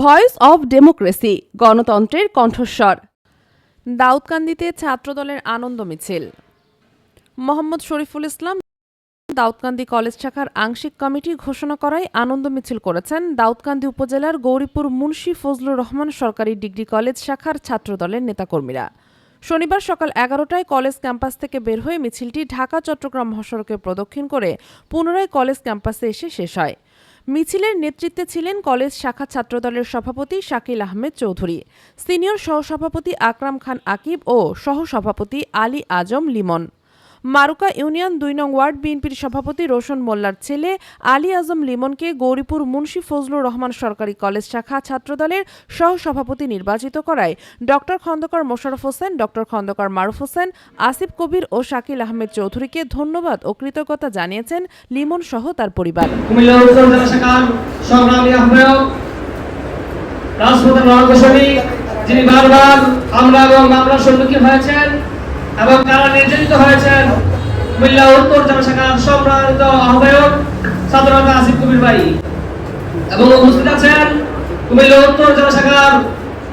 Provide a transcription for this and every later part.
Voice of democracy, গণতন্ত্রের কণ্ঠস্বর। দাউদকান্দিতে ছাত্রদলের আনন্দ মিছিল। মোহাম্মদ শরীফুল ইসলাম দাউদকান্দি কলেজ শাখার আংশিক কমিটি ঘোষণা করায় আনন্দ মিছিল করেছেন দাউদকান্দি উপজেলার গৌরীপুর মুন্সি ফজলুর রহমান সরকারি ডিগ্রি কলেজ শাখার ছাত্রদলের নেতাকর্মীরা। শনিবার সকাল এগারোটায় কলেজ ক্যাম্পাস থেকে বের হয়ে মিছিলটি ঢাকা চট্টগ্রাম মহাসড়কে প্রদক্ষিণ করে পুনরায় কলেজ ক্যাম্পাসে এসে শেষ হয়। মিছিলের নেতৃত্বে ছিলেন কলেজ শাখা ছাত্রদলের সভাপতি শাকিল আহমেদ চৌধুরী, সিনিয়র সহসভাপতি আকরাম খান আকিব ও সহসভাপতি আলী আজম লিমন। মারুকা ইউনিয়ন দুই নং ওয়ার্ড বিএনপির সভাপতি রোশন মোল্লার ছেলে আলী আজম লিমনকে গৌরীপুর মুন্সি ফজলুর রহমান সরকারি কলেজ শাখা ছাত্রদলের সহসভাপতি নির্বাচিত করায় ডক্টর খন্দকার মোশারফ হোসেন ডক্টর খন্দকার মারুফ হোসেন, আসিফ কবির ও শাকিল আহমেদ চৌধুরীকে ধন্যবাদ ও কৃতজ্ঞতা জানিয়েছেন লিমন সহ তার পরিবার। যিনি বারবার হামলা এবং মামলার সম্মুখীন হয়েছেন এবং তারা নির্যাতিত হয়েছেন কুমিল্লা উত্তর জেলা সম্মানিত আহ্বায়ক সাধারণত আসিফ কবির ভাই। এবং উপস্থিত আছেন কুমিল্লা উত্তর জেলা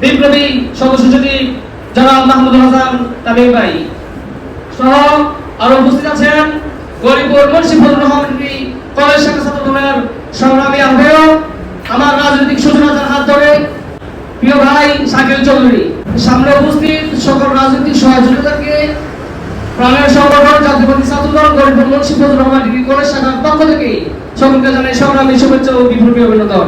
বিপ্লবী সদস্য সচিব জনাব মাহমুদুল হাসান তামিম ভাই। সহ আরও উপস্থিত আছেন গরিপুর মুন্সি রহমান কলেজ শাখা ছাত্র দলের সংগ্রামী আহ্বায়ক, আমার রাজনৈতিক সূচনার হাত ধরে, প্রিয় ভাই শাকিল চৌধুরী। সামনে উপস্থিত সকল রাজনৈতিক সহযোগিতাকে প্রাণের সংগঠন জাতীয়বাদী ছাত্রদল গরিব মুন্সিফুর রহমান ডিগ্রি কলেজ শাখার পক্ষ থেকে সকলকে জানাই সংগ্রামী শুভেচ্ছা ও বিপ্লবী অভিনন্দন।